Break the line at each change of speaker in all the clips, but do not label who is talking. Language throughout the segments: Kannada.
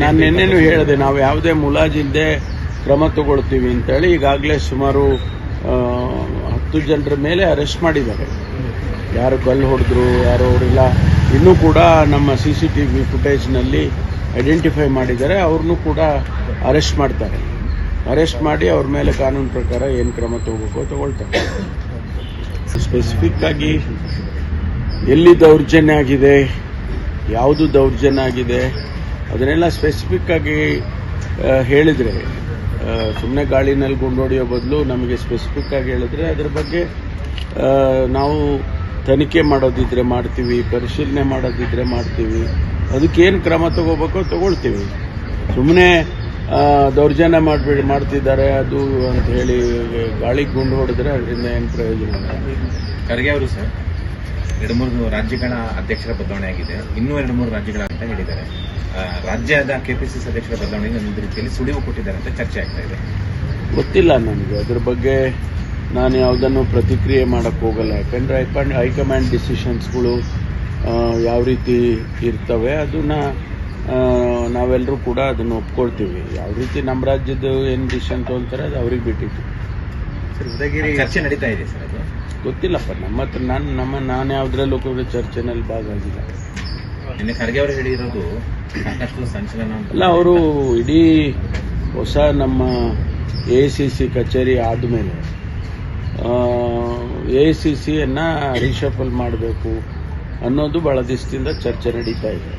ನಾನು ನಿನ್ನೆನೂ ಹೇಳಿದೆ, ನಾವು ಯಾವುದೇ ಮುಲಾಜಿಲ್ಲದೆ ಕ್ರಮ ತಗೊಳ್ತೀವಿ ಅಂತೇಳಿ ಈಗಾಗಲೇ ಸುಮಾರು ಹತ್ತು ಜನರ ಮೇಲೆ ಅರೆಸ್ಟ್ ಮಾಡಿದ್ದಾರೆ. ಯಾರು ಕಲ್ಲು ಹೊಡೆದ್ರು, ಯಾರು ಅವರೆಲ್ಲ. ಇನ್ನೂ ಕೂಡ ನಮ್ಮ ಸಿ ಸಿ ಟಿ ವಿ ಫುಟೇಜ್ನಲ್ಲಿ ಐಡೆಂಟಿಫೈ ಮಾಡಿದ್ದಾರೆ, ಅವ್ರನ್ನೂ ಕೂಡ ಅರೆಸ್ಟ್ ಮಾಡ್ತಾರೆ. ಅರೆಸ್ಟ್ ಮಾಡಿ ಅವ್ರ ಮೇಲೆ ಕಾನೂನು ಪ್ರಕಾರ ಏನು ಕ್ರಮ ತಗೋಬೇಕು ತಗೊಳ್ತಾರೆ. ಸ್ಪೆಸಿಫಿಕ್ ಆಗಿ ಎಲ್ಲಿ ದೌರ್ಜನ್ಯ ಆಗಿದೆ, ಯಾವುದು ದೌರ್ಜನ್ಯ ಆಗಿದೆ ಅದನ್ನೆಲ್ಲ ಸ್ಪೆಸಿಫಿಕ್ ಆಗಿ ಆ, ಹೇಳಿದ್ರೆ ಸುಮ್ಮನೆ ಗಾಳಿನಲ್ಲಿ ಗುಂಡೋಡಿಯೋ ಬದಲು ನಮಗೆ ಸ್ಪೆಸಿಫಿಕ್ ಆಗಿ ಹೇಳಿದ್ರೆ ಅದರ ಬಗ್ಗೆ ನಾವು ತನಿಖೆ ಮಾಡೋದಿದ್ರೆ ಮಾಡ್ತೀವಿ ಪರಿಶೀಲನೆ ಮಾಡೋದಿದ್ರೆ ಮಾಡ್ತೀವಿ. ಅದಕ್ಕೇನು ಕ್ರಮ ತಗೋಬೇಕೋ ತಗೊಳ್ತೀವಿ. ಸುಮ್ಮನೆ ದೌರ್ಜನ್ಯ ಮಾಡಿಬಿಡಿ ಮಾಡ್ತಿದ್ದಾರೆ ಅದು ಅಂತ ಹೇಳಿ ಗಾಳಿಗೆ ಗುಂಡು ಹೊಡೆದ್ರೆ ಅದರಿಂದ ಏನು ಪ್ರಯೋಜನ
ಖರ್ಗೆ ಅವರು ಸರ್? ಎರಡು ಮೂರು ರಾಜ್ಯಗಳ ಅಧ್ಯಕ್ಷರ ಬದಲಾವಣೆ ಆಗಿದೆ. ಇನ್ನೂ ಎರಡು ಮೂರು ರಾಜ್ಯಗಳ ಅಂತ ಹೇಳಿದ್ದಾರೆ. ರಾಜ್ಯದ ಕೆಪಿಸಿಸಿ ಅಧ್ಯಕ್ಷರ ಬದಲಾವಣೆಗೆ ಒಂದು ರೀತಿಯಲ್ಲಿ ಸುಳಿವು ಕೊಟ್ಟಿದ್ದಾರೆ ಅಂತ ಚರ್ಚೆ ಆಗ್ತಾ ಇದೆ.
ಗೊತ್ತಿಲ್ಲ ನನಗೆ. ಅದ್ರ ಬಗ್ಗೆ ನಾನು ಯಾವುದನ್ನು ಪ್ರತಿಕ್ರಿಯೆ ಮಾಡಕ್ಕೆ ಹೋಗಲ್ಲ. ಯಾಕಂದ್ರೆ ಹೈಕಮಾಂಡ್ ಹೈಕಮಾಂಡ್ ಡಿಸಿಷನ್ಸ್ಗಳು ಯಾವ ರೀತಿ ಇರ್ತವೆ ಅದನ್ನ ನಾವೆಲ್ಲರೂ ಕೂಡ ಅದನ್ನು ಒಪ್ಕೊಳ್ತೀವಿ. ಯಾವ ರೀತಿ ನಮ್ಮ ರಾಜ್ಯದ ಏನು ಡಿಸಿಷನ್ ತೊಗೊಳ್ತಾರೆ ಅದು ಅವ್ರಿಗೆ ಬಿಟ್ಟಿತ್ತು.
ಉದಯಗಿರಿ ಚರ್ಚೆ ನಡೀತಾ ಇದೆ ಸರ್ ಅದು.
ಗೊತ್ತಿಲ್ಲಪ್ಪ ನಮ್ಮ ಹತ್ರ ನಾನು ನಮ್ಮ ನಾನು ಯಾವುದ್ರಲ್ಲೂ ಕೂಡ ಚರ್ಚೆನಲ್ಲಿ ಭಾಗವಾಗಿಲ್ಲ
ನಿನ್ನೆ ಖರ್ಗೆ ಅವರು ಹೇಳಿರೋದು ಸಾಕಷ್ಟು ಸಂಚಲನ ಅಂತ.
ಅಲ್ಲ ಅವರು ಇಡೀ ಹೊಸ ನಮ್ಮ ಎ ಸಿ ಸಿ ಕಚೇರಿ ಆದಮೇಲೆ ಎ ಸಿ ಸಿಯನ್ನು ರಿಷಫಲ್ ಮಾಡಬೇಕು ಅನ್ನೋದು ಭಾಳ ದಿವಸದಿಂದ ಚರ್ಚೆ ನಡೀತಾ ಇದೆ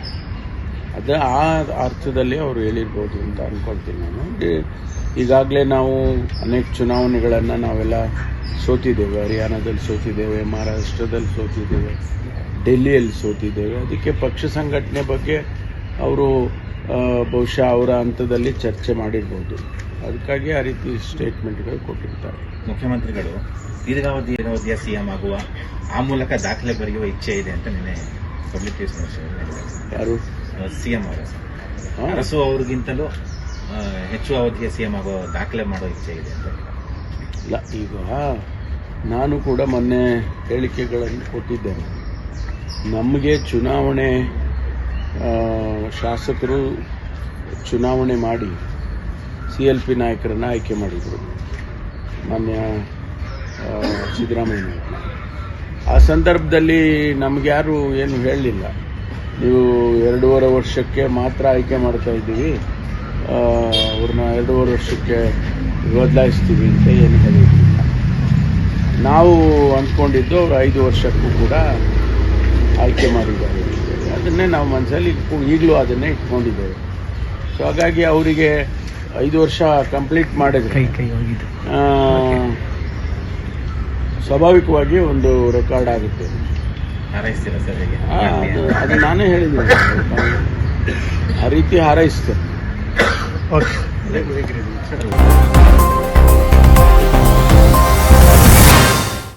ಅದು ಆ ಅರ್ಥದಲ್ಲಿ ಅವರು ಹೇಳಿರ್ಬೋದು ಅಂತ ಅನ್ಕೊಳ್ತೀನಿ ನಾನು. ಈಗಾಗಲೇ ನಾವು ಅನೇಕ ಚುನಾವಣೆಗಳನ್ನು ನಾವೆಲ್ಲ ಸೋತಿದ್ದೇವೆ. ಹರಿಯಾಣದಲ್ಲಿ ಸೋತಿದ್ದೇವೆ ಮಹಾರಾಷ್ಟ್ರದಲ್ಲಿ ಸೋತಿದ್ದೇವೆ ಡೆಲ್ಲಿಯಲ್ಲಿ ಸೋತಿದ್ದೇವೆ. ಅದಕ್ಕೆ ಪಕ್ಷ ಸಂಘಟನೆ ಬಗ್ಗೆ ಅವರು ಬಹುಶಃ ಅವರ ಹಂತದಲ್ಲಿ ಚರ್ಚೆ ಮಾಡಿರ್ಬೋದು. ಅದಕ್ಕಾಗಿ ಆ ರೀತಿ ಸ್ಟೇಟ್ಮೆಂಟ್ಗಳು ಕೊಟ್ಟಿರ್ತಾರೆ.
ಮುಖ್ಯಮಂತ್ರಿಗಳು ದೀರ್ಘಾವಧಿ ಅವಧಿಯ ಸಿಎಂ ಆಗುವ ಆ ಮೂಲಕ ದಾಖಲೆ ಬರೆಯುವ ಇಚ್ಛೆ ಇದೆ ಅಂತ ನಿನ್ನೆ ಪಬ್ಲಿಕ್ ನ್ಯೂಸ್ ಹೇಳಿದ್ದಾರೆ
ಎಂ
ಸಿಎಂ ಅವರು? ಅರಸು ಅವ್ರಿಗಿಂತಲೂ ಹೆಚ್ಚು ಅವಧಿಯ ಸಿಎಂ ಆಗೋ ದಾಖಲೆ ಮಾಡೋ ಇಚ್ಛೆ ಇದೆ ಅಂತ.
ಇಲ್ಲ ಈಗ ನಾನು ಕೂಡ ಮೊನ್ನೆ ಹೇಳಿಕೆಗಳನ್ನು ಕೊಟ್ಟಿದ್ದೇನೆ. ನಮಗೆ ಚುನಾವಣೆ ಶಾಸಕರು ಚುನಾವಣೆ ಮಾಡಿ ಸಿ ಎಲ್ ಪಿ ನಾಯಕರನ್ನು ಆಯ್ಕೆ ಮಾಡಿದರು. ಮಾನ್ಯ ಸಿದ್ದರಾಮಯ್ಯ. ಆ ಸಂದರ್ಭದಲ್ಲಿ ನಮಗ್ಯಾರು ಯಾರು ಏನು ಹೇಳಲಿಲ್ಲ. ನೀವು ಎರಡೂವರೆ ವರ್ಷಕ್ಕೆ ಮಾತ್ರ ಆಯ್ಕೆ ಮಾಡ್ತಾ ಇದ್ದೀವಿ. ಅವ್ರನ್ನ ಎರಡೂವರೆ ವರ್ಷಕ್ಕೆ ಬದಲಾಯಿಸ್ತೀವಿ ಅಂತ ಏನು ಹೇಳಿದ್ವಿ ನಾವು ಅಂದ್ಕೊಂಡಿದ್ದು ಅವ್ರು ಐದು ವರ್ಷಕ್ಕೂ ಕೂಡ ಆಯ್ಕೆ ಮಾಡಿದ್ದಾರೆ. ಅದನ್ನೇ ನಾವು ಮನಸ್ಸಲ್ಲಿ ಈಗಲೂ ಅದನ್ನೇ ಇಟ್ಕೊಂಡಿದ್ದೇವೆ. ಸೊ ಹಾಗಾಗಿ ಅವರಿಗೆ ಐದು ವರ್ಷ ಕಂಪ್ಲೀಟ್ ಮಾಡಿದ್ರೆ ಸ್ವಾಭಾವಿಕವಾಗಿ ಒಂದು ರೆಕಾರ್ಡ್ ಆಗುತ್ತೆ.
ಹಾರೈಸ್ತೀರಾ ಸರ್
ಆ, ಅದು ಅದು ನಾನೇ ಹೇಳಿದ್ದೀನಿ. ಆ ರೀತಿ ಹಾರೈಸ್ತೇನೆ
ಅದೇ